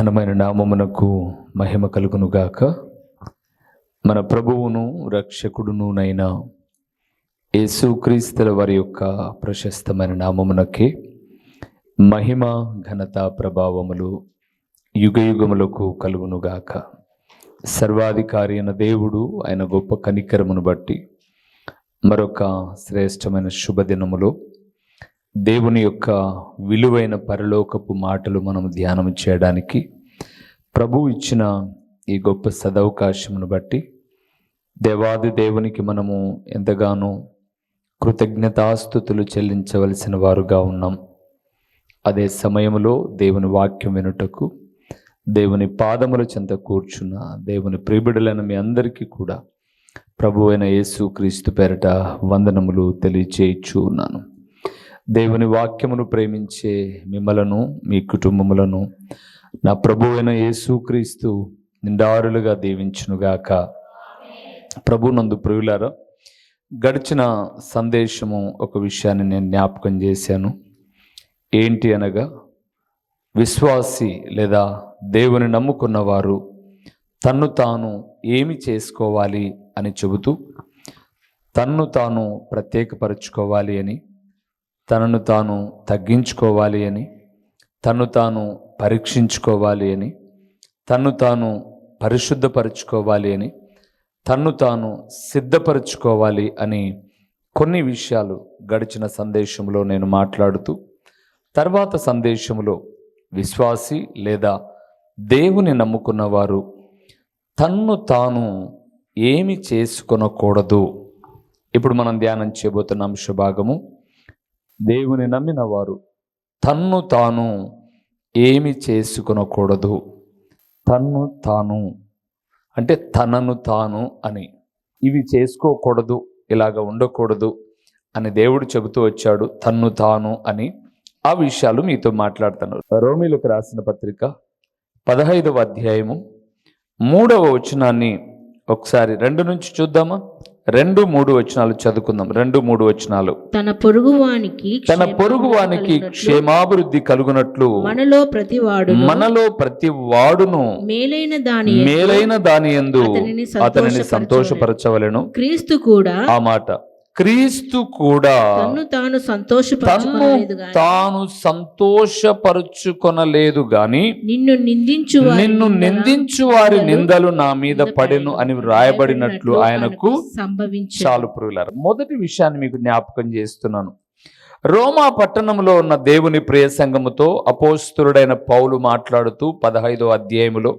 ఘనమైన నామమునకు మహిమ కలుగునుగాక. మన ప్రభువును రక్షకుడునునైన యేసుక్రీస్తుల వారి యొక్క ప్రశస్తమైన నామమునకే మహిమ ఘనత ప్రభావములు యుగయుగములకు కలుగునుగాక. సర్వాధికారి అయిన దేవుడు ఆయన గొప్ప కనికరమును బట్టి మరొక శ్రేష్టమైన శుభదినములో దేవుని యొక్క విలువైన పరలోకపు మాటలు మనం ధ్యానం చేయడానికి ప్రభు ఇచ్చిన ఈ గొప్ప సదవకాశమును బట్టి దేవాది దేవునికి మనము ఎంతగానో కృతజ్ఞతాస్థుతులు చెల్లించవలసిన వారుగా ఉన్నాం. అదే సమయంలో దేవుని వాక్యం వినుటకు దేవుని పాదముల చెంత కూర్చున్న దేవుని ప్రియబిడలైన మీ అందరికీ కూడా ప్రభు అయిన యేసు క్రీస్తు పేరట వందనములు తెలియచేయచ్చు ఉన్నాను దేవుని వాక్యమును ప్రేమించే మిమ్మలను మీ కుటుంబములను నా ప్రభు అయిన యేసుక్రీస్తు నిండారులుగా దీవించునుగాక. ప్రభు నందు ప్రియులారా గడిచిన సందేశము ఒక విషయాన్ని నేను జ్ఞాపకం చేశాను. ఏంటి అనగా విశ్వాసి లేదా దేవుని నమ్ముకున్నవారు తన్ను తాను ఏమి చేసుకోవాలి అని చెబుతూ తన్ను తాను ప్రత్యేకపరచుకోవాలి అని తనను తాను తగ్గించుకోవాలి అని తను తాను పరీక్షించుకోవాలి అని తను తాను పరిశుద్ధపరచుకోవాలి అని తన్ను తాను సిద్ధపరచుకోవాలి అని కొన్ని విషయాలు గడిచిన సందేశంలో నేను మాట్లాడుతూ తర్వాత సందేశంలో విశ్వాసి లేదా దేవుని నమ్ముకున్నవారు తన్ను తాను ఏమి చేసుకొనకూడదు. ఇప్పుడు మనం ధ్యానం చేయబోతున్న అంశభాగము దేవుని నమ్మిన వారు తన్ను తాను ఏమి చేసుకొనకూడదు. తన్ను తాను అంటే తనను తాను అని. ఇవి చేసుకోకూడదు ఇలాగ ఉండకూడదు అని దేవుడు చెబుతూ వచ్చాడు తన్ను తాను అని. ఆ విషయాలు మీతో మాట్లాడుతున్నారు. రోమిలకు రాసిన పత్రిక పదహైదవ అధ్యాయము మూడవ వచనాన్ని ఒకసారి రెండు నుంచి చూద్దామా? రెండు మూడు వచనాలు చదువుకుందాం. రెండు మూడు వచనాలు. తన పొరుగువానికి తన పొరుగువానికి క్షేమాభివృద్ధి కలుగునట్లు మనలో ప్రతివాడు మనలో ప్రతి వాడును మేలైన దాని మేలైన దాని ఎందు అతనిని సంతోషపరచవలెను. క్రీస్తు కూడా ఆ మాట. క్రీస్తు కూడా తన్ను తాను సంతోషపరచుకోలేదు గాని తాను సంతోషపరుచుకొనలేదు గాని నిన్ను నిందించు నిన్ను నిందించు వారి నిందలు నా మీద పడెను అని వ్రాయబడినట్లు ఆయనకు సంభవించు. చాలు పురుగులారు మొదటి విషయాన్ని మీకు జ్ఞాపకం చేస్తున్నాను. రోమా పట్టణంలో ఉన్న దేవుని ప్రియ సంఘముతో అపోస్తులుడైన పౌలు మాట్లాడుతూ పదహైదో అధ్యాయములో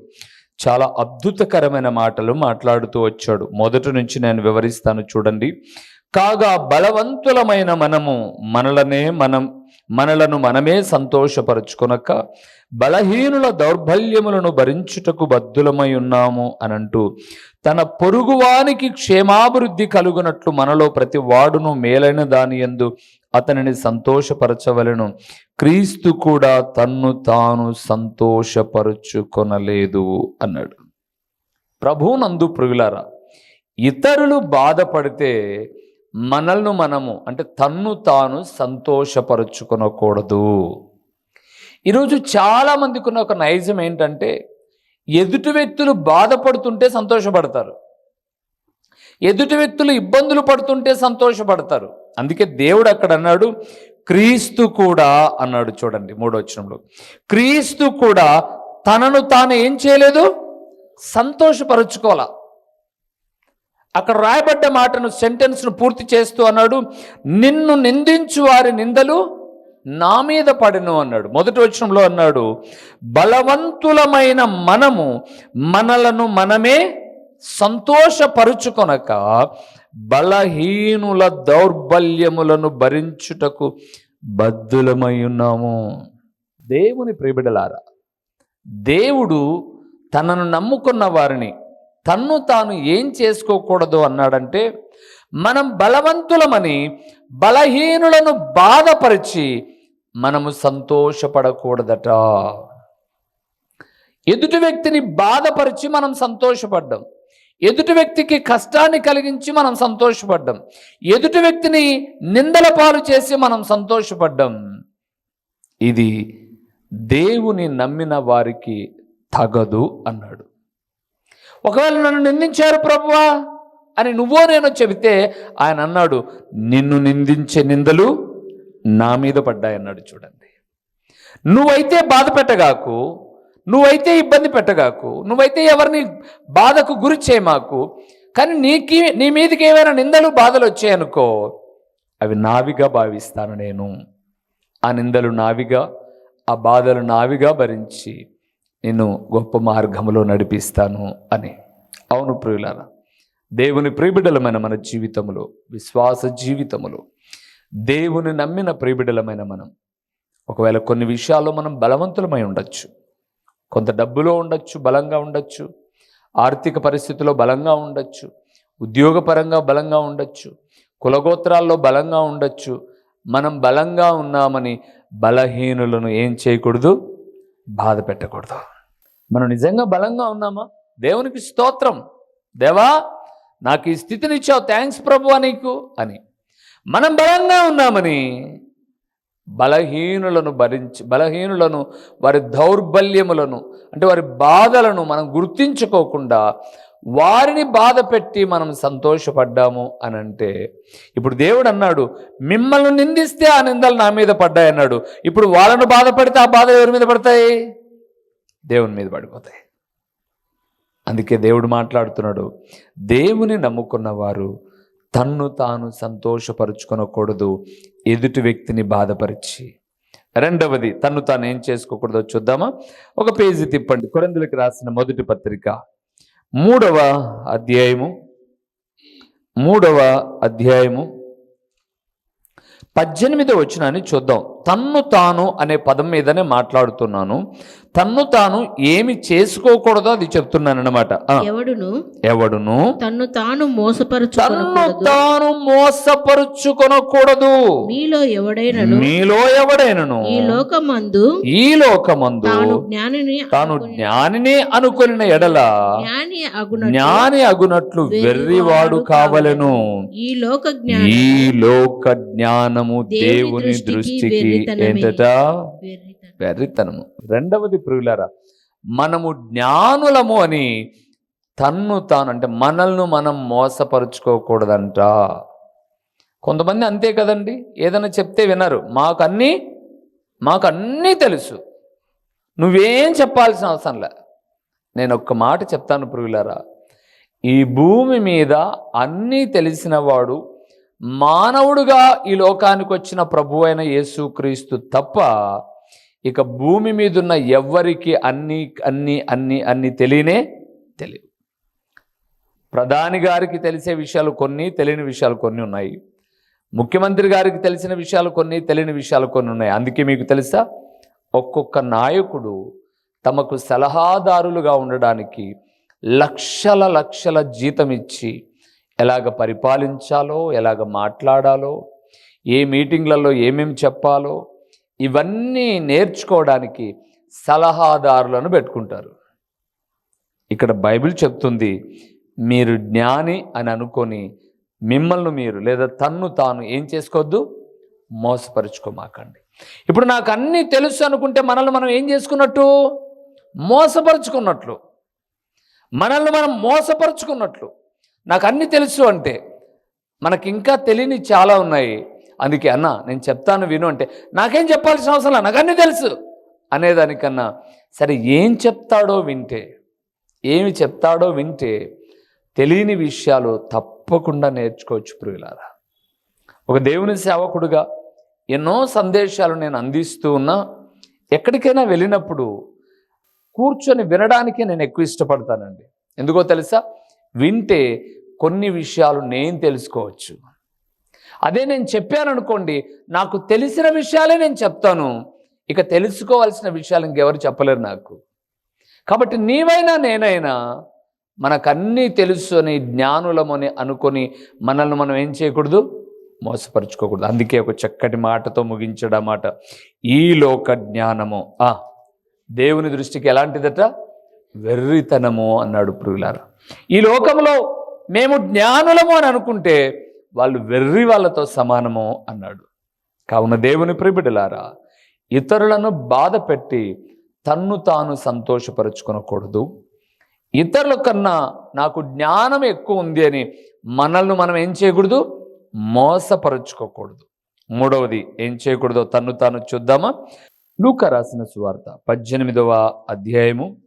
చాలా అద్భుతకరమైన మాటలు మాట్లాడుతూ వచ్చాడు. మొదటి నుంచి నేను వివరిస్తాను చూడండి. కాగా బలవంతులమైన మనము మనలనే మనం మనలను మనమే సంతోషపరచుకొనక బలహీనుల దౌర్బల్యములను భరించుటకు బద్దులమై ఉన్నాము అనంటూ తన పొరుగువానికి క్షేమాభివృద్ధి కలుగునట్లు మనలో ప్రతి వాడును మేలైన దాని యందు అతనిని సంతోషపరచవలను. క్రీస్తు కూడా తన్ను తాను సంతోషపరుచుకొనలేదు అన్నాడు. ప్రభునందు ప్రియులారా ఇతరులు బాధపడితే మనల్ని మనము అంటే తన్ను తాను సంతోషపరుచుకొనకూడదు. ఈరోజు చాలా మందికి ఉన్న ఒక నైజం ఏంటంటే ఎదుటి వ్యక్తులు బాధపడుతుంటే సంతోషపడతారు. ఎదుటి వ్యక్తులు ఇబ్బందులు పడుతుంటే సంతోషపడతారు. అందుకే దేవుడు అక్కడ అన్నాడు క్రీస్తు కూడా అన్నాడు చూడండి మూడో వచనంలో. క్రీస్తు కూడా తనను తాను ఏం చేయలేదు? సంతోషపరుచుకోవాలా? అక్కడ రాయబడ్డ మాటను సెంటెన్స్ను పూర్తి చేస్తూ అన్నాడు నిన్ను నిందించు వారి నిందలు నా మీద పడను అన్నాడు. మొదటి వచనంలో అన్నాడు బలవంతులమైన మనము మనలను మనమే సంతోషపరుచుకొనక బలహీనుల దౌర్బల్యములను భరించుటకు బద్దులమై ఉన్నాము. దేవుని ప్రియబిడలారా దేవుడు తనను నమ్ముకున్న వారిని తన్ను తాను ఏం చేసుకోకూడదు అన్నాడంటే మనం బలవంతులమని బలహీనులను బాధపరిచి మనము సంతోషపడకూడదట. ఎదుటి వ్యక్తిని బాధపరిచి మనం సంతోషపడ్డాం. ఎదుటి వ్యక్తికి కష్టాన్ని కలిగించి మనం సంతోషపడ్డాం. ఎదుటి వ్యక్తిని నిందల పాలు చేసి మనం సంతోషపడ్డాం. ఇది దేవుని నమ్మిన వారికి తగదు అన్నాడు. ఒకవేళ నన్ను నిందించారు ప్రభువా అని నువ్వో నేను చెబితే ఆయన అన్నాడు నిన్ను నిందించే నిందలు నా మీద పడ్డాయన్నాడు చూడండి. నువ్వైతే బాధ పెట్టగాకు నువ్వైతే ఇబ్బంది పెట్టగాకు నువ్వైతే ఎవరిని బాధకు గురి చేయమాకు కానీ నీకి నీ మీదకి ఏమైనా నిందలు బాధలు వచ్చాయనుకో అవి నావిగా భావిస్తాను నేను. ఆ నిందలు నావిగా ఆ బాధలు నావిగా భరించి నేను గొప్ప మార్గంలో నడిపిస్తాను అని. అవును ప్రియులారా దేవుని ప్రియబిడలమైన మన జీవితంలో విశ్వాస జీవితములో దేవుని నమ్మిన ప్రియబిడలమైన మనం ఒకవేళ కొన్ని విషయాల్లో మనం బలవంతులమై ఉండొచ్చు కొంత డబ్బులో ఉండొచ్చు బలంగా ఉండొచ్చు ఆర్థిక పరిస్థితిలో బలంగా ఉండొచ్చు ఉద్యోగపరంగా బలంగా ఉండొచ్చు కులగోత్రాల్లో బలంగా ఉండొచ్చు మనం బలంగా ఉన్నామని బలహీనులను ఏం చేయకూడదు? బాధ పెట్టకూడదు. మనం నిజంగా బలంగా ఉన్నామా? దేవునికి స్తోత్రం. దేవా నాకు ఈ స్థితిని ఇచ్చావు థ్యాంక్స్ ప్రభు నీకు అని. మనం బలంగా ఉన్నామని బలహీనులను భరించి బలహీనులను వారి దౌర్బల్యములను అంటే వారి బాధలను మనం గుర్తించుకోకుండా వారిని బాధ పెట్టి మనం సంతోషపడ్డాము అని అంటే ఇప్పుడు దేవుడు అన్నాడు మిమ్మల్ని నిందిస్తే ఆ నిందలు నా మీద పడ్డాయి అన్నాడు. ఇప్పుడు వాళ్ళను బాధ పెడితే ఆ బాధ ఎవరి మీద పడతాయి? దేవుని మీద పడిపోతాయి. అందుకే దేవుడు మాట్లాడుతున్నాడు దేవుని నమ్ముకున్న వారు తన్ను తాను సంతోషపరుచుకొనకూడదు ఎదుటి వ్యక్తిని బాధపరిచి. రెండవది తన్ను తాను ఏం చేసుకోకూడదో చూద్దామా? ఒక పేజీ తిప్పండి. కొరందులకి రాసిన మొదటి పత్రిక మూడవ అధ్యాయము. మూడవ అధ్యాయము. పద్దెనిమిది వచ్చినాన్ని చూద్దాం. తన్ను తాను అనే పదం మీదనే మాట్లాడుతున్నాను. తన్ను తాను ఏమి చేసుకోకూడదో అది చెప్తున్నాను అనమాట ఎవడును? ఎవడును? తన్ను తాను తన్ను మోసపరచుకొనకూడదు తాను మోసపరుచుకొనకూడదు. మీలో ఎవడైనను? మీలో ఎవడైనను? ఈ లోకమందు ఈ లోకమందు తాను జ్ఞానిని తాను అనుకొని జ్ఞానిని అనుకొనిన ఎడల జ్ఞాని అగునట్లు జ్ఞాని అగునట్లు వెర్రివాడు కావలెను. ఈ లోక జ్ఞాని ఈ లోక జ్ఞానము దేవుని దృష్టికి. ఏంటట వెర్రితనం. వెర్రితనము రెండవది ప్రియులారా మనము జ్ఞానులము అని తన్ను తాను అంటే మనల్ని మనం మోసపరుచుకోకూడదంట. కొంతమంది అంతే కదండి. ఏదైనా చెప్తే వినరు. మాకు అన్నీ మాకు అన్నీ తెలుసు. నువ్వేం చెప్పాల్సిన అవసరం లే. నేను ఒక్క మాట చెప్తాను ప్రియులారా. ఈ భూమి మీద అన్నీ తెలిసిన వాడు మానవుడుగా ఈ లోకానికి వచ్చిన ప్రభు అయిన యేసుక్రీస్తు తప్ప ఇక భూమి మీద ఉన్న ఎవ్వరికి అన్ని అన్ని అన్ని అన్ని తెలియనే తెలియవు. ప్రధాని గారికి తెలిసే విషయాలు కొన్ని తెలియని విషయాలు కొన్ని ఉన్నాయి. ముఖ్యమంత్రి గారికి తెలిసిన విషయాలు కొన్ని తెలియని విషయాలు కొన్ని ఉన్నాయి. అందుకే మీకు తెలుసా? ఒక్కొక్క నాయకుడు తమకు సలహాదారులుగా ఉండడానికి లక్షల లక్షల జీతం ఇచ్చి ఎలాగ పరిపాలించాలో ఎలాగ మాట్లాడాలో ఏ మీటింగ్లలో ఏమేమి చెప్పాలో ఇవన్నీ నేర్చుకోవడానికి సలహాదారులను పెట్టుకుంటారు. ఇక్కడ బైబిల్ చెప్తుంది మీరు జ్ఞాని అని అనుకొని మిమ్మల్ని మీరు లేదా తన్ను తాను ఏం చేసుకోవద్దు? మోసపరుచుకోమాకండి. ఇప్పుడు నాకు అన్నీ తెలుసు అనుకుంటే మనల్ని మనం ఏం చేసుకున్నట్టు? మోసపరుచుకున్నట్లు. మనల్ని మనం మోసపరుచుకున్నట్లు. నాకు అన్నీ తెలుసు అంటే మనకి ఇంకా తెలియని చాలా ఉన్నాయి. అందుకే అన్న నేను చెప్తాను విను అంటే నాకేం చెప్పాల్సిన అవసరం నాకు అన్నీ తెలుసు అనేదానికన్నా సరే ఏం చెప్తాడో వింటే ఏమి చెప్తాడో వింటే తెలియని విషయాలు తప్పకుండా నేర్చుకోవచ్చు ప్రియులారా. ఒక దేవుని సేవకుడుగా ఎన్నో సందేశాలు నేను అందిస్తూ ఉన్నా ఎక్కడికైనా వెళ్ళినప్పుడు కూర్చొని వినడానికే నేను ఎక్కువ ఇష్టపడతానండి. ఎందుకో తెలుసా? వింటే కొన్ని విషయాలు నేను తెలుసుకోవచ్చు. అదే నేను చెప్పాను అనుకోండి నాకు తెలిసిన విషయాలే నేను చెప్తాను. ఇక తెలుసుకోవాల్సిన విషయాలు ఇంకెవరు చెప్పలేరు నాకు. కాబట్టి నీవైనా నేనైనా మనకన్నీ తెలుసు అని జ్ఞానులమని అనుకొని మనల్ని మనం ఏం చేయకూడదు? మోసపరుచుకోకూడదు. అందుకే ఒక చక్కటి మాటతో ముగించడం మాట. ఈ లోక జ్ఞానము. దేవుని దృష్టికి ఎలాంటిదట? వెర్రితనము అన్నాడు పురుగులారా ఈ లోకంలో మేము జ్ఞానులము అని అనుకుంటే వాళ్ళు వెర్రి వాళ్ళతో సమానము అన్నాడు. కావున దేవుని ప్రిబిడలారా ఇతరులను బాధ పెట్టి తన్ను తాను సంతోషపరుచుకొనకూడదు. ఇతరుల కన్నా నాకు జ్ఞానం ఎక్కువ ఉంది అని మనల్ని మనం ఏం చేయకూడదు? మోసపరుచుకోకూడదు. మూడవది ఏం చేయకూడదో తన్ను తాను చూద్దామా? లూక రాసిన సువార్త పద్దెనిమిదవ అధ్యాయము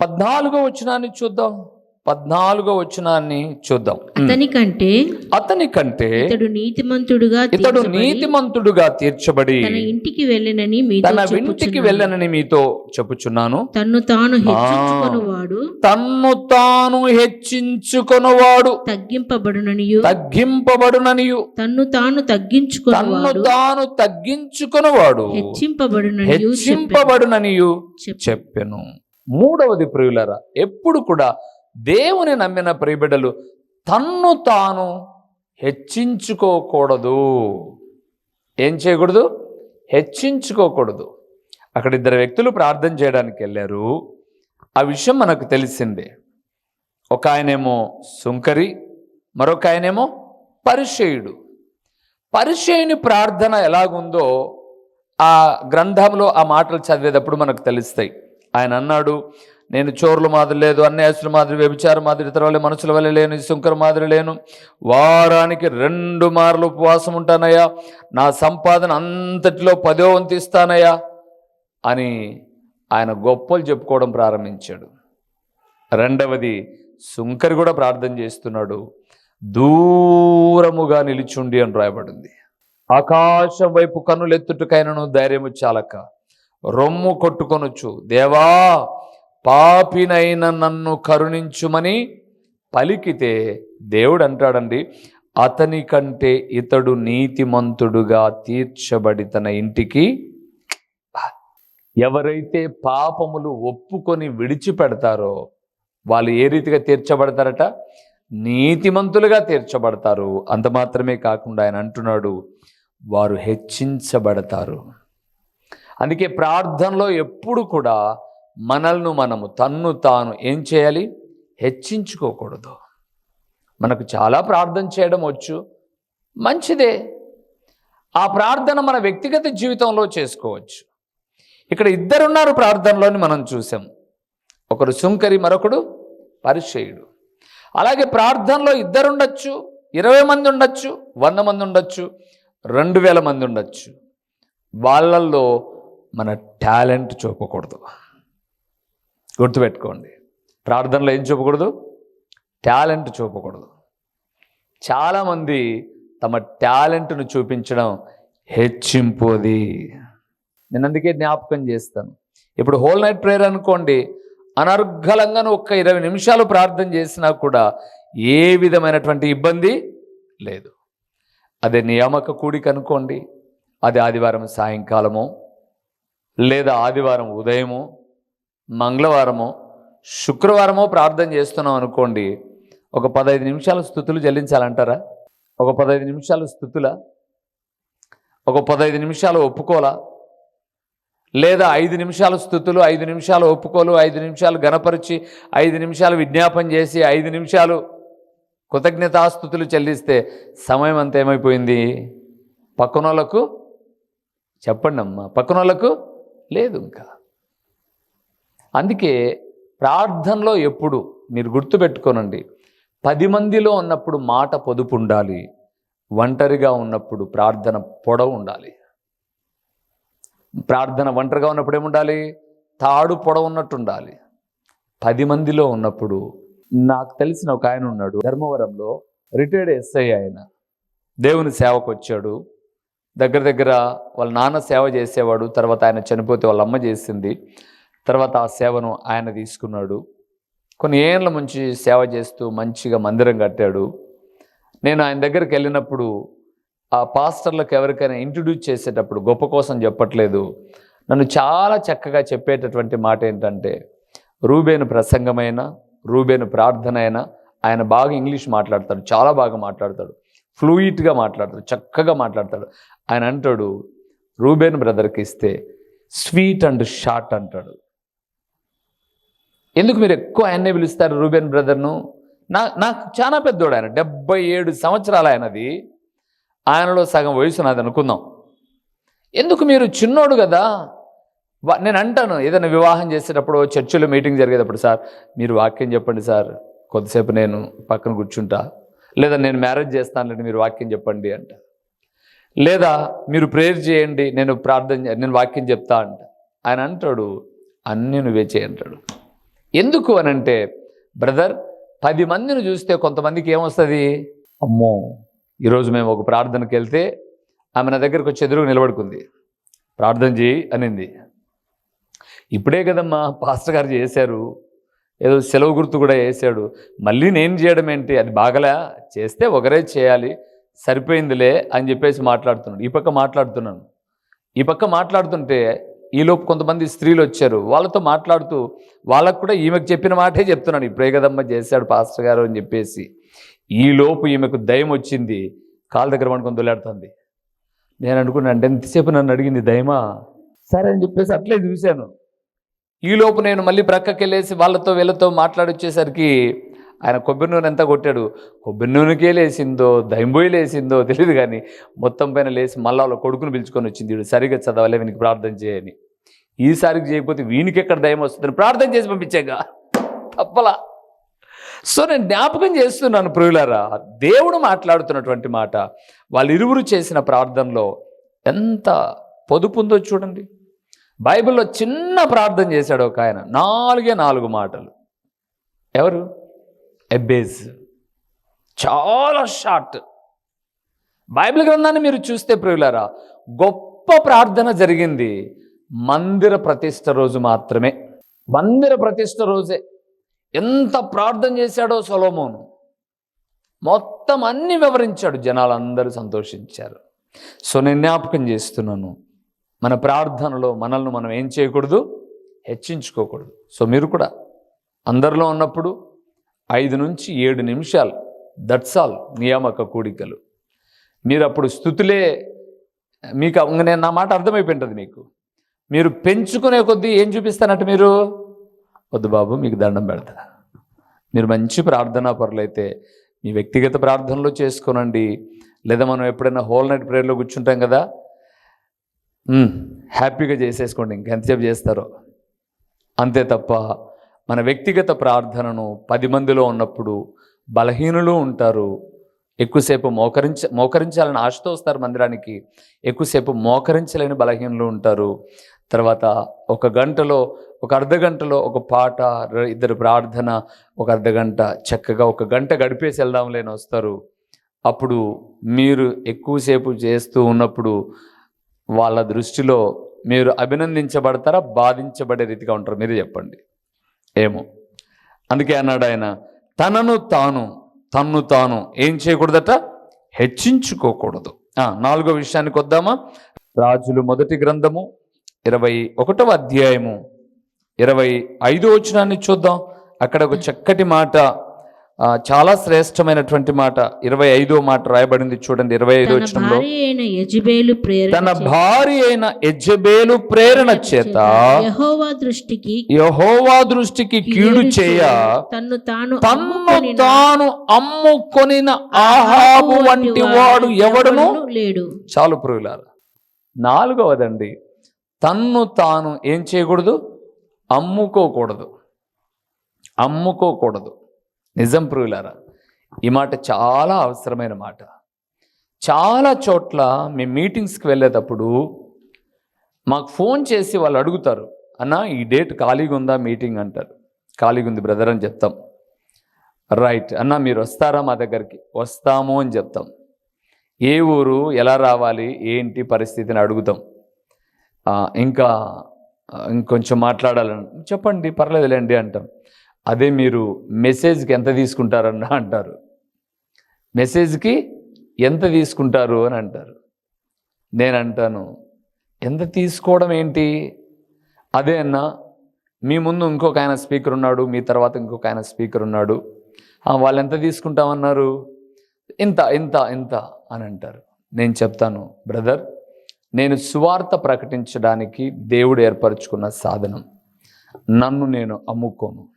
పద్నాలుగో వచనాన్ని చూద్దాం. పద్నాలుగో వచనాన్ని చూద్దాం. అతని కంటే అతని కంటే ఇతడు నీతిమంతుడుగా ఇతడు నీతిమంతుడుగా తీర్చబడి తన ఇంటికి వెళ్ళనని మీతో తన ఇంటికి చెప్పుచున్నాను. వెళ్ళనని మీతో చెప్పుచున్నాను. తన్ను తాను హెచ్చించుకొనువాడు. తన్ను తాను హెచ్చించుకొనువాడు. తగ్గింపబడుననియు. తగ్గింపబడుననియు. తన్ను తాను తన్ను తగ్గించుకొనువాడు తాను తగ్గించుకొనువాడు. హెచ్చింపబడుననియు చెప్పెను. హెచ్చింపబడుననియు చెప్పెను. మూడవది ప్రియులరా ఎప్పుడు కూడా దేవుని నమ్మిన ప్రియబిడ్డలు తన్ను తాను హెచ్చించుకోకూడదు. ఏం చేయకూడదు? హెచ్చించుకోకూడదు. అక్కడ ఇద్దరు వ్యక్తులు ప్రార్థన చేయడానికి వెళ్ళారు. ఆ విషయం మనకు తెలిసిందే. ఒక ఆయనేమో సుంకరి మరొక ఆయనేమో పరిచయుడు పరిచయుని ప్రార్థన ఎలాగుందో ఆ గ్రంథంలో ఆ మాటలు చదివేటప్పుడు మనకు తెలుస్తాయి. ఆయన అన్నాడు నేను చోర్ల మాదిరి లేదు అన్యాసుల మాదిరి వ్యభిచార మాదిరి ఇతర వాళ్ళ మనుషుల వల్ల లేను శుంకర మాదిరి లేను. వారానికి రెండు మార్లు ఉపవాసం ఉంటానయ్యా. నా సంపాదన అంతటిలో పదో వంతు ఇస్తానయ్యా. అని ఆయన గొప్పలు చెప్పుకోవడం ప్రారంభించాడు. రెండవది సుంకరి కూడా ప్రార్థన చేస్తున్నాడు. దూరముగా నిలిచుండి అని రాయబడింది. ఆకాశం వైపు కన్నులెత్తుటకైనను ధైర్యము చాలక రొమ్ము కొట్టుకొనొచ్చు దేవా పాపినైన నన్ను కరుణించుమని పలికితే దేవుడు అంటాడండి అతని కంటే ఇతడు నీతిమంతుడుగా తీర్చబడి తన ఇంటికి ఎవరైతే పాపములు ఒప్పుకొని విడిచిపెడతారో వాళ్ళు ఏ రీతిగా తీర్చబడతారట? నీతిమంతులుగా తీర్చబడతారు. అంత మాత్రమే కాకుండా ఆయన అంటున్నాడు వారు హెచ్చించబడతారు. అందుకే ప్రార్థనలో ఎప్పుడు కూడా మనల్ని మనము తన్ను తాను ఏం చేయాలి? హెచ్చించుకోకూడదు. మనకు చాలా ప్రార్థన చేయడం వచ్చు. మంచిదే. ఆ ప్రార్థన మన వ్యక్తిగత జీవితంలో చేసుకోవచ్చు. ఇక్కడ ఇద్దరున్నారు ప్రార్థనలోని మనం చూసాం. ఒకరు సుంకరి మరొకడు పరిచయుడు అలాగే ప్రార్థనలో ఇద్దరుండొచ్చు ఇరవై మంది ఉండొచ్చు వంద మంది ఉండొచ్చు రెండు వేల మంది ఉండొచ్చు. వాళ్ళల్లో మన టాలెంట్ చూపకూడదు. గుర్తుపెట్టుకోండి. ప్రార్థనలో ఏం చూపకూడదు? టాలెంట్ చూపకూడదు. చాలామంది తమ టాలెంట్ను చూపించడం హెచ్చింపుది. నేను అందుకే జ్ఞాపకం చేస్తాను. ఇప్పుడు హోల్ నైట్ ప్రేయర్ అనుకోండి అనర్గళంగా ఒక్క ఇరవై నిమిషాలు ప్రార్థన చేసినా కూడా ఏ విధమైనటువంటి ఇబ్బంది లేదు. అదే నియామక కూడిక అనుకోండి అది ఆదివారం సాయంకాలమో లేదా ఆదివారం ఉదయము మంగళవారము శుక్రవారమో ప్రార్థన చేస్తున్నాం అనుకోండి ఒక పదహైదు నిమిషాలు స్థుతులు చెల్లించాలంటారా? ఒక పదహైదు నిమిషాలు స్థుతుల? ఒక పదహైదు నిమిషాలు ఒప్పుకోలా లేదా ఐదు నిమిషాలు స్థుతులు ఐదు నిమిషాలు ఒప్పుకోలు ఐదు నిమిషాలు గణపరిచి ఐదు నిమిషాలు విజ్ఞాపన చేసి ఐదు నిమిషాలు కృతజ్ఞతాస్థుతులు చెల్లిస్తే సమయం అంత ఏమైపోయింది? పక్కనోళ్ళకు చెప్పండి అమ్మా పక్కనోళ్ళకు లేదు ఇంకా. అందుకే ప్రార్థనలో ఎప్పుడు మీరు గుర్తుపెట్టుకోనండి. పది మందిలో ఉన్నప్పుడు మాట పొదుపు ఉండాలి ఒంటరిగా ఉన్నప్పుడు ప్రార్థన పొడవు ఉండాలి. ప్రార్థన ఒంటరిగా ఉన్నప్పుడు ఏముండాలి? తాడు పొడవు ఉన్నట్టు ఉండాలి పది మందిలో ఉన్నప్పుడు నాకు తెలిసిన ఒక ఆయన ఉన్నాడు. ధర్మవరంలో రిటైర్డ్ ఎస్ఐ ఆయన. దేవుని సేవకు వచ్చాడు దగ్గర దగ్గర వాళ్ళ నాన్న సేవ చేసేవాడు తర్వాత ఆయన చనిపోతే వాళ్ళ అమ్మ చేసింది. తర్వాత ఆ సేవను ఆయన తీసుకున్నాడు. కొన్ని ఏళ్ళ నుంచి సేవ చేస్తూ మంచిగా మందిరం కట్టాడు. నేను ఆయన దగ్గరికి వెళ్ళినప్పుడు ఆ పాస్టర్లకు ఎవరికైనా ఇంట్రడ్యూస్ చేసేటప్పుడు గొప్ప కోసం చెప్పట్లేదు. నన్ను చాలా చక్కగా చెప్పేటటువంటి మాట ఏంటంటే రూబేను ప్రసంగమైన రూబేను ప్రార్థన అయినా ఆయన బాగా ఇంగ్లీష్ మాట్లాడతాడు చాలా బాగా మాట్లాడతాడు. ఫ్లూయిట్గా మాట్లాడతాడు చక్కగా మాట్లాడతాడు. ఆయన అంటాడు రూబేన్ బ్రదర్కి ఇస్తే స్వీట్ అండ్ షార్ట్ అంటాడు. ఎందుకు మీరు ఎక్కువ ఆయన్నే పిలుస్తారు రూబేన్ బ్రదర్ను? నా నాకు చాలా పెద్దోడు ఆయన డెబ్బై ఏడు సంవత్సరాలు ఆయనది. ఆయనలో సగం వయసు నాది అనుకుందాం. ఎందుకు మీరు చిన్నోడు కదా? నేను అంటాను ఏదైనా వివాహం చేసేటప్పుడు చర్చిలో మీటింగ్ జరిగేటప్పుడు సార్ మీరు వాక్యం చెప్పండి సార్. కొద్దిసేపు నేను పక్కన కూర్చుంటా. లేదా నేను మ్యారేజ్ చేస్తానంటే మీరు వాక్యం చెప్పండి అంట. లేదా మీరు ప్రేయర్ చేయండి నేను ప్రార్థన నేను వాక్యం చెప్తా అంట. ఆయన అంటాడు అన్నీ నువ్వే చేయంటాడు ఎందుకు అని అంటే బ్రదర్ పది మందిని చూస్తే కొంతమందికి ఏమొస్తుంది? అమ్మో ఈరోజు మేము ఒక ప్రార్థనకి వెళ్తే ఆమె నా దగ్గరకు వచ్చి ఎదురుగా నిలబడుకుంది. ప్రార్థన చేయి అనింది. ఇప్పుడే కదమ్మా పాస్టర్ గారు చేశారు. ఏదో సెలవు గుర్తు కూడా వేసాడు మళ్ళీ నేను చేయడం ఏంటి? అది బాగలే? చేస్తే ఒకరే చేయాలి. సరిపోయిందిలే అని చెప్పేసి మాట్లాడుతున్నాడు. ఈ పక్క మాట్లాడుతున్నాను. ఈ పక్క మాట్లాడుతుంటే ఈలోపు కొంతమంది స్త్రీలు వచ్చారు. వాళ్ళతో మాట్లాడుతూ వాళ్ళకు కూడా ఈమెకు చెప్పిన మాటే చెప్తున్నాను. ఇప్పుడే కదమ్మ చేశాడు పాస్టర్ గారు అని చెప్పేసి. ఈలోపు ఈమెకు దయం వచ్చింది. కాళ్ళ దగ్గర పడుకొని దొలాడుతుంది నేను అనుకున్నాను అంటే ఎంతసేపు నన్ను అడిగింది దయమా? సరే అని చెప్పేసి అట్లే చూశాను. ఈలోపు నేను మళ్ళీ ప్రక్కకి వెళ్ళేసి వాళ్ళతో వీళ్ళతో మాట్లాడొచ్చేసరికి ఆయన కొబ్బరి నూనె ఎంత కొట్టాడు? కొబ్బరి నూనెకే లేసిందో దయంబోయి లేసిందో తెలియదు కానీ మొత్తం పైన లేచి మళ్ళీ వాళ్ళ కొడుకుని పిలుచుకొని వచ్చింది వీడు సరిగ్గా చదవాలి వీనికి ప్రార్థన చేయని. ఈసారికి చేయకపోతే వీనికి ఎక్కడ దయం వస్తుందని ప్రార్థన చేసి పంపించాగా. తప్పలా. సో నేను జ్ఞాపకం చేస్తున్నాను ప్రియులారా దేవుడు మాట్లాడుతున్నటువంటి మాట. వాళ్ళిరువురు చేసిన ప్రార్థనలో ఎంత పొదుపు ఉందో చూడండి. బైబిల్లో చిన్న ప్రార్థన చేశాడు ఒక ఆయన. నాలుగే నాలుగు మాటలు. ఎవరు? ఎబ్బేజ్. చాలా షార్ట్. బైబిల్ గ్రంథాన్ని మీరు చూస్తే ప్రియులారా గొప్ప ప్రార్థన జరిగింది మందిర ప్రతిష్ట రోజు మాత్రమే. మందిర ప్రతిష్ట రోజే. ఎంత ప్రార్థన చేశాడో సొలోమోను. మొత్తం అన్ని వివరించాడు. జనాలందరూ సంతోషించారు. సో నేను జ్ఞాపకం చేస్తున్నాను. మన ప్రార్థనలో మనల్ని మనం ఏం చేయకూడదు? హెచ్చించుకోకూడదు. సో మీరు కూడా అందరిలో ఉన్నప్పుడు ఐదు నుంచి ఏడు నిమిషాలు. దట్స్ ఆల్ నియామక కూడికలు. మీరు అప్పుడు స్థుతులే మీకు నేను నా మాట అర్థమైపోయింటుంది మీకు. మీరు పెంచుకునే కొద్దీ ఏం చూపిస్తానంటే మీరు? వద్దు బాబు మీకు దండం పెడతా. మీరు మంచి ప్రార్థనా పరులైతే మీ వ్యక్తిగత ప్రార్థనలో చేసుకోనండి. లేదా మనం ఎప్పుడైనా హోల్ నైట్ ప్రేయర్లో కూర్చుంటాం కదా హ్యాపీగా చేసేసుకోండి. ఇంకెంతసేపు చేస్తారో. అంతే తప్ప మన వ్యక్తిగత ప్రార్థనను పది మందిలో ఉన్నప్పుడు బలహీనులు ఉంటారు. ఎక్కువసేపు మోకరించ మోకరించాలని ఆశతో వస్తారు మందిరానికి. ఎక్కువసేపు మోకరించలేని బలహీనులు ఉంటారు. తర్వాత ఒక గంటలో ఒక అర్ధ గంటలో ఒక పాట ఇద్దరు ప్రార్థన ఒక అర్ధ గంట చక్కగా ఒక గంట గడిపేసి వెళ్దాంలేని వస్తారు. అప్పుడు మీరు ఎక్కువసేపు చేస్తూ ఉన్నప్పుడు వాళ్ళ దృష్టిలో మీరు అభినందించబడతారా? బాధించబడే రీతిగా ఉంటారు. మీరు చెప్పండి. ఏమో. అందుకే అన్నాడు ఆయన తనను తాను తన్ను తాను ఏం చేయకూడదట? హెచ్చించుకోకూడదు. నాలుగో విషయానికి వద్దామా? రాజులు మొదటి గ్రంథము ఇరవై ఒకటవ అధ్యాయము ఇరవై ఐదో వచనాన్ని చూద్దాం. అక్కడ ఒక చక్కటి మాట చాలా శ్రేష్టమైనటువంటి మాట. ఇరవై ఐదో మాట రాయబడింది చూడండి ఇరవై ఐదో తన వచనంలో. భార్య అయిన యజబేలు ప్రేరణ తన చేత భార్య అయిన ఎజ్జబేలు ప్రేరణ చేత యెహోవా దృష్టికి యహోవా దృష్టికి కీడు చేయ తన్ను తాను తన్ను తాను అమ్ముకొనిన ఆహాబు వంటి వాడు ఎవడును? లేడు. చాలు పురుగులారా నాలుగవదండి తన్ను తాను ఏం చేయకూడదు? అమ్ముకోకూడదు. అమ్ముకోకూడదు. నిజం ప్రియులారా ఈ మాట చాలా అవసరమైన మాట. చాలా చోట్ల మేము మీటింగ్స్కి వెళ్ళేటప్పుడు మాకు ఫోన్ చేసి వాళ్ళు అడుగుతారు అన్న ఈ డేట్ ఖాళీగా ఉందా మీటింగ్? అంటారు. ఖాళీగా ఉంది బ్రదర్ అని చెప్తాం. రైట్ అన్న మీరు వస్తారా మా దగ్గరికి? వస్తాము అని చెప్తాం. ఏ ఊరు ఎలా రావాలి ఏంటి పరిస్థితిని అడుగుతాం. ఇంకా ఇంకొంచెం మాట్లాడాలని చెప్పండి పర్లేదులేండి అంటాం. అదే మీరు మెసేజ్కి ఎంత తీసుకుంటారన్న అంటారు. మెసేజ్కి ఎంత తీసుకుంటారు అని అంటారు. నేను అంటాను ఎంత తీసుకోవడం ఏంటి? అదే అన్న మీ ముందు ఇంకొక ఆయన స్పీకర్ ఉన్నాడు మీ తర్వాత ఇంకొక ఆయన స్పీకర్ ఉన్నాడు. వాళ్ళు ఎంత తీసుకుంటామన్నారు? ఇంత ఇంత ఇంత అని అంటారు. నేను చెప్తాను బ్రదర్ నేను సువార్త ప్రకటించడానికి దేవుడు ఏర్పరచుకున్న సాధనం. నన్ను నేను అమ్ముకోను.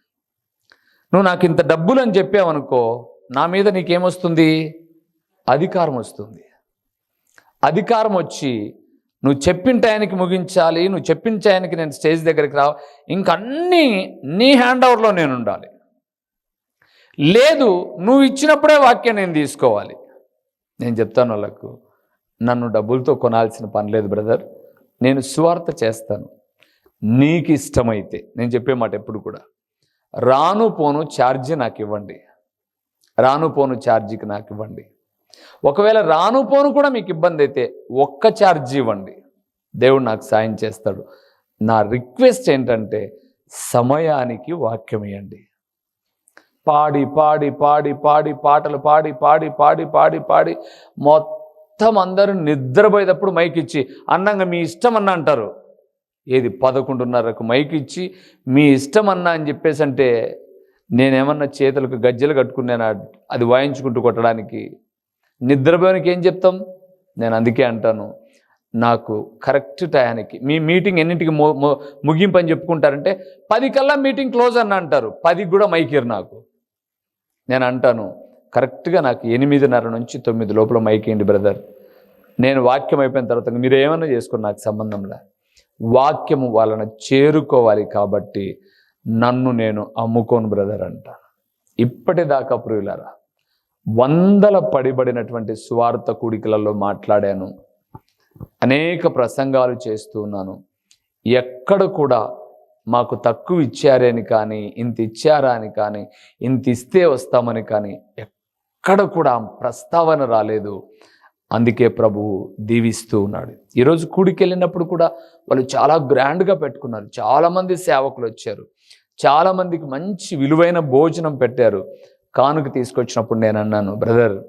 నువ్వు నాకు ఇంత డబ్బులు అని చెప్పావనుకో నా మీద నీకేమొస్తుంది? అధికారం వస్తుంది. అధికారం వచ్చి నువ్వు చెప్పిన టయానికి ముగించాలి నువ్వు చెప్పిన టయానికి నేను స్టేజ్ దగ్గరికి రావు ఇంకన్నీ నీ హ్యాండ్ ఓవర్లో నేను ఉండాలి లేదు నువ్వు ఇచ్చినప్పుడే వాక్యం నేను తీసుకోవాలి. నేను చెప్తాను వాళ్ళకు నన్ను డబ్బులతో కొనాల్సిన పని లేదు బ్రదర్. నేను స్వార్థ చేస్తాను. నీకు ఇష్టమైతే నేను చెప్పే మాట ఎప్పుడు కూడా. రాను పోను ఛార్జీ నాకు ఇవ్వండి రాను పోను ఛార్జీకి నాకు ఇవ్వండి ఒకవేళ రాను పోను కూడా మీకు ఇబ్బంది అయితే ఒక్క ఛార్జీ ఇవ్వండి. దేవుడు నాకు సాయం చేస్తాడు. నా రిక్వెస్ట్ ఏంటంటే సమయానికి వాక్యం ఇవ్వండి పాడి పాడి పాడి పాడి పాటలు పాడి పాడి పాడి పాడి పాడి మొత్తం అందరూ నిద్రపోయేటప్పుడు మైక్ ఇచ్చి అన్నంగా మీ ఇష్టం అన్న అంటారు ఏది పదకొండున్నరకు మైక్ ఇచ్చి మీ ఇష్టం అన్నా అని చెప్పేసి అంటే నేనేమన్నా చేతులకు గజ్జెలు కట్టుకున్నానా? అది వాయించుకుంటూ కొట్టడానికి. నిద్రపోయానికి ఏం చెప్తాం? నేను అందుకే అంటాను నాకు కరెక్ట్ టయానికి. మీ మీటింగ్ ఎన్నింటికి ముగింపు అని చెప్పుకుంటారంటే పది కల్లా మీటింగ్ క్లోజ్ అని అంటారు. పదికి కూడా మైకిరు నాకు. నేను అంటాను కరెక్ట్గా నాకు ఎనిమిదిన్నర నుంచి తొమ్మిది లోపల మైకేయండి బ్రదర్. నేను వాక్యం అయిపోయిన తర్వాత మీరు ఏమన్నా చేసుకుని నాకు సంబంధంలా వాక్యము వాళ్ళని చేరుకోవాలి కాబట్టి నన్ను నేను అమ్ముకోను బ్రదర్ అంట. ఇప్పటిదాకా ప్రియులరా వందల పడిబడినటువంటి స్వార్థ కూడికలలో మాట్లాడాను. అనేక ప్రసంగాలు చేస్తూ ఉన్నాను. ఎక్కడ కూడా మాకు తక్కువ ఇచ్చారని కానీ ఇంత ఇచ్చారా అని కానీ ఇంత ఇస్తే వస్తామని కానీ ఎక్కడ కూడా ప్రస్తావన రాలేదు. అందుకే ప్రభువు దీవిస్తూ ఉన్నాడు. ఈరోజు కూడికి వెళ్ళినప్పుడు కూడా వాళ్ళు చాలా గ్రాండ్గా పెట్టుకున్నారు. చాలామంది సేవకులు వచ్చారు. చాలామందికి మంచి విలువైన భోజనం పెట్టారు. కానుక తీసుకొచ్చినప్పుడు నేను అన్నాను బ్రదర్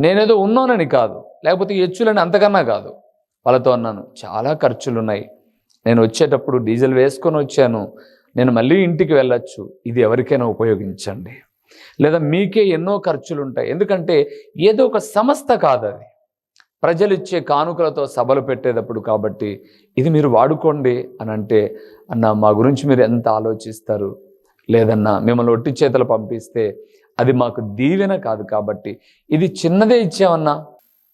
నేనేదో ఉన్నానని కాదు. లేకపోతే హెచ్చులని అంతకన్నా కాదు. వాళ్ళతో అన్నాను చాలా ఖర్చులు ఉన్నాయి నేను వచ్చేటప్పుడు డీజిల్ వేసుకొని వచ్చాను. నేను మళ్ళీ ఇంటికి వెళ్ళొచ్చు. ఇది ఎవరికైనా ఉపయోగించండి. లేదా మీకే ఎన్నో ఖర్చులు ఉంటాయి ఎందుకంటే ఏదో ఒక సంస్థ కాదు అది ప్రజలు ఇచ్చే కానుకలతో సభలు పెట్టేటప్పుడు కాబట్టి ఇది మీరు వాడుకోండి అని అంటే అన్న మా గురించి మీరు ఎంత ఆలోచిస్తారు? లేదన్నా మిమ్మల్ని ఒట్టి చేతులు పంపిస్తే అది మాకు దీవెన కాదు కాబట్టి ఇది చిన్నదే ఇచ్చామన్నా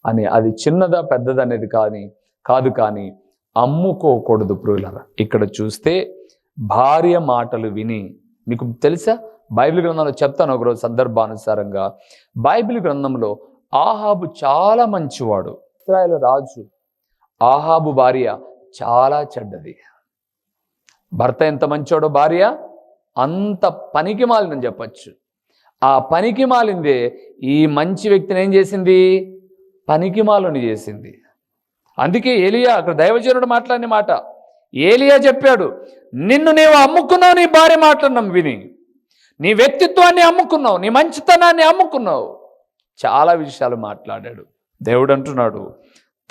అని అది చిన్నదా పెద్దదా అనేది కానీ కాదు కానీ అమ్ముకోకూడదు ప్రియులరా. ఇక్కడ చూస్తే భార్య మాటలు విని మీకు తెలుసా? బైబిల్ గ్రంథంలో చెప్తాను ఒకరోజు సందర్భానుసారంగా. బైబిల్ గ్రంథంలో ఆహాబు చాలా మంచివాడు. ఇస్రాయల్ రాజు ఆహాబు భార్య చాలా చెడ్డది. భర్త ఎంత మంచోడో భార్య? అంత పనికి మాలిందని చెప్పచ్చు. ఆ పనికి మాలిందే ఈ మంచి వ్యక్తిని ఏం చేసింది? పనికి మాలని చేసింది. అందుకే ఏలియా అక్కడ దైవజనుడు మాట్లాడిన మాట. ఏలియా చెప్పాడు నిన్ను నీవు అమ్ముకున్నావు నీ భార్య మాట్లాడినాం విని నీ వ్యక్తిత్వాన్ని అమ్ముకున్నావు నీ మంచితనాన్ని అమ్ముకున్నావు. చాలా విషయాలు మాట్లాడాడు. దేవుడు అంటున్నాడు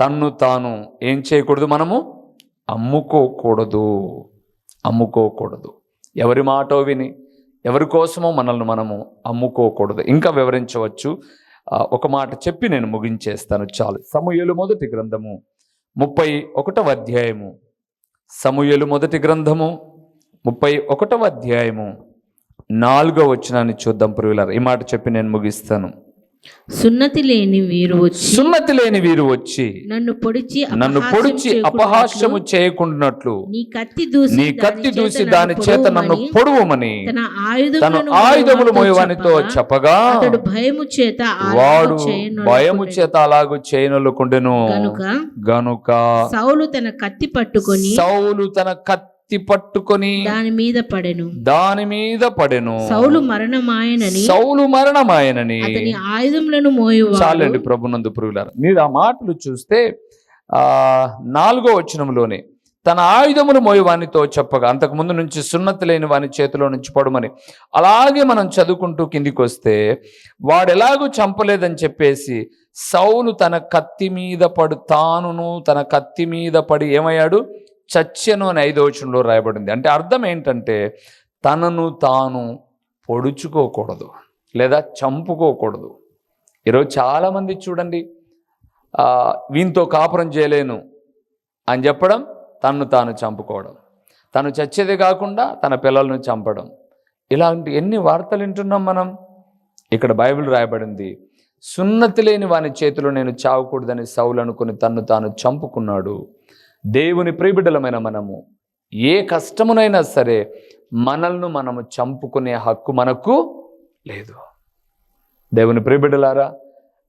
తన్ను తాను ఏం చేయకూడదు మనము? అమ్ముకోకూడదు. అమ్ముకోకూడదు. ఎవరి మాటో విని ఎవరి కోసమో మనల్ని మనము అమ్ముకోకూడదు. ఇంకా వివరించవచ్చు. ఒక మాట చెప్పి నేను ముగించేస్తాను. చాలు. సమూహలు మొదటి గ్రంథము ముప్పై ఒకటవ అధ్యాయము. సమూహలు మొదటి గ్రంథము ముప్పై ఒకటవ అధ్యాయము. నాలుగో వచనాన్ని చూద్దాం ప్రియులారు. ఈ మాట చెప్పి నేను ముగిస్తాను. సున్నతి లేని వీరు వచ్చి సున్నతి లేని వీరు వచ్చి నన్ను పొడిచి నన్ను పొడిచి అపహాస్యము చేయకుండాట్లు నీ కత్తి దూసి నీ కత్తి దూసి దాని చేత నన్ను పొడువమని తన ఆయుధములు మోయవానితో చెప్పగా, అతడు భయము చేత వాడు. భయము చేత అలాగు చేయనొల్లుకుండెను. గనుక గనుక సౌలు తన కత్తి పట్టుకొని సౌలు తన కత్తి పట్టుకొని దాని మీద పడెను. దాని మీద పడెను. సౌలు మరణమాయనని సౌలు మరణమాయనని అతని ఆయుధములను మోయువాడు. చాలండి ప్రభునందు పురుగులారు. మీరు ఆ మాటలు చూస్తే ఆ నాలుగో వచనంలోనే తన ఆయుధములు మోయవానితో చెప్పగా అంతకుముందు నుంచి సున్నతి లేని వాని చేతిలో నుంచి పడమని అలాగే మనం చదువుకుంటూ కిందికి వస్తే వాడు ఎలాగూ చంపలేదని చెప్పేసి సౌలు తన కత్తి మీద పడు తానును తన కత్తి మీద పడి ఏమయ్యాడు? చచ్చెను అని ఐదో వచనంలో రాయబడింది. అంటే అర్థం ఏంటంటే తనను తాను పొడుచుకోకూడదు లేదా చంపుకోకూడదు. ఈరోజు చాలామంది చూడండి వీంతో వీనితో కాపురం చేయలేను అని చెప్పడం తను తాను చంపుకోవడం. తను చచ్చేదే కాకుండా తన పిల్లలను చంపడం. ఇలాంటి ఎన్ని వార్తలు వింటున్నాం మనం? ఇక్కడ బైబిల్ రాయబడింది సున్నతి లేని వాని చేతిలో నేను చావకూడదని సౌలు అనుకుని తన్ను తాను చంపుకున్నాడు. దేవుని ప్రియబిడ్డలమైన మనము ఏ కష్టమునైనా సరే మనల్ని మనము చంపుకునే హక్కు మనకు లేదు. దేవుని ప్రియబిడ్డలారా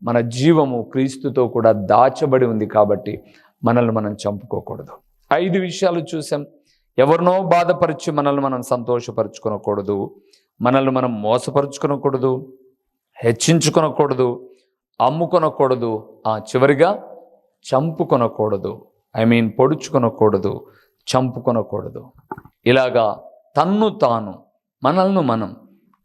మన జీవము క్రీస్తుతో కూడా దాచబడి ఉంది కాబట్టి మనల్ని మనం చంపుకోకూడదు. ఐదు విషయాలు చూసాం. ఎవరినో బాధపరిచి మనల్ని మనం సంతోషపరచుకునకూడదు. మనల్ని మనం మోసపరుచుకునకూడదు. హెచ్చించుకునకూడదు. అమ్ముకొనకూడదు. ఆ చివరిగా చంపుకొనకూడదు. I mean పొడుచుకొనకూడదు చంపుకొనకూడదు. ఇలాగా తన్ను తాను మనల్ని మనం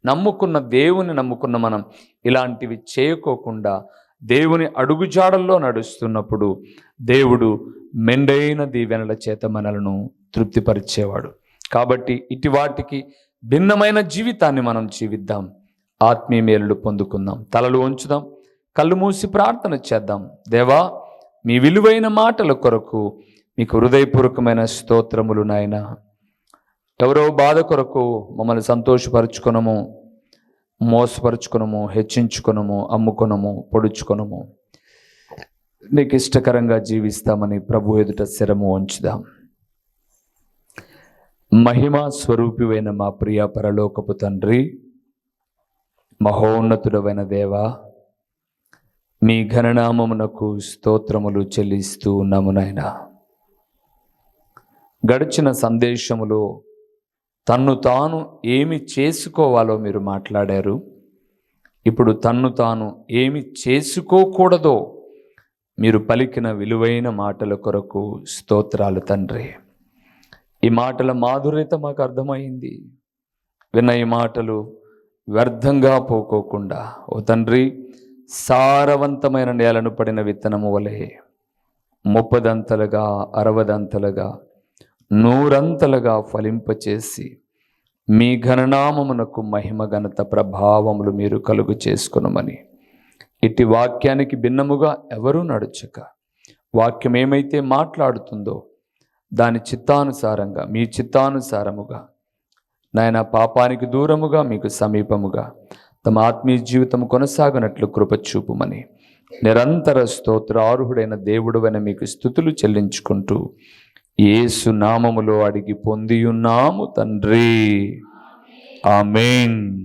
నమ్ముకున్న దేవుని నమ్ముకున్న మనం ఇలాంటివి చేయకోకుండా దేవుని అడుగుజాడల్లో నడుస్తున్నప్పుడు దేవుడు మెండైన దీవెనల చేత మనలను తృప్తిపరిచేవాడు. కాబట్టి ఇటు వాటికి భిన్నమైన జీవితాన్ని మనం జీవిద్దాం. ఆత్మీయ మేలులు పొందుకుందాం. తలలు ఉంచుదాం కళ్ళు మూసి ప్రార్థన చేద్దాం. దేవా మీ విలువైన మాటల కొరకు మీకు హృదయపూర్వకమైన స్తోత్రములు నాయన. ఎవరో బాధ కొరకు మమ్మల్ని సంతోషపరచుకొనము మోసపరుచుకొనము హెచ్చించుకొనము అమ్ముకొనము పొడుచుకొనము. నీకు ఇష్టకరంగా జీవిస్తామని ప్రభు ఎదుట శరము ఉంచుదాం మహిమా స్వరూపివైన మా ప్రియ పరలోకపు తండ్రి మహోన్నతుడవైన దేవా మీ ఘననామమునకు స్తోత్రములు చెల్లిస్తూ ఉన్నాము గడిచిన సందేశములో తన్ను తాను ఏమి చేసుకోవాలో మీరు మాట్లాడారు. ఇప్పుడు తన్ను తాను ఏమి చేసుకోకూడదో మీరు పలికిన విలువైన మాటల కొరకు స్తోత్రాలు తండ్రి. ఈ మాటల మాధుర్యత మాకు అర్థమైంది. విన్న ఈ మాటలు వ్యర్థంగా పోకోకుండా. ఓ తండ్రి సారవంతమైన నేలను పడిన విత్తనము వలె ముప్పదంతలుగా అరవదంతలుగా నూరంతలుగా ఫలింపచేసి మీ ఘననామమునకు మహిమ ఘనత ప్రభావములు మీరు కలుగు చేసుకునమని. ఇట్టి వాక్యానికి భిన్నముగా ఎవరూ నడుచక వాక్యం ఏమైతే మాట్లాడుతుందో దాని చిత్తానుసారంగా మీ చిత్తానుసారముగా నాయన పాపానికి దూరముగా మీకు సమీపముగా తమ ఆత్మీయ జీవితం కొనసాగనట్లు కృపచూపుమని నిరంతర నిరంతర స్తోత్రార్హుడైన దేవుడువైన మీకు స్థుతులు చెల్లించుకుంటూ ఏసు నామములో అడిగి పొందియున్నాము తండ్రి. ఆమెన్.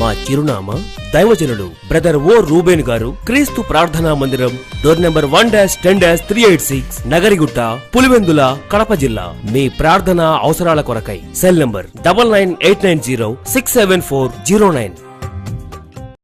మా చిరునామా దైవజనుడు బ్రదర్ ఓ రూబేన్ గారు క్రీస్తు ప్రార్థనా మందిరం door number one dash ten dash three eight six Nagarigutta Pulivendula Kadapa జిల్లా. మీ ప్రార్థన అవసరాల కొరకై cell number double nine eight nine zero six seven four zero nine.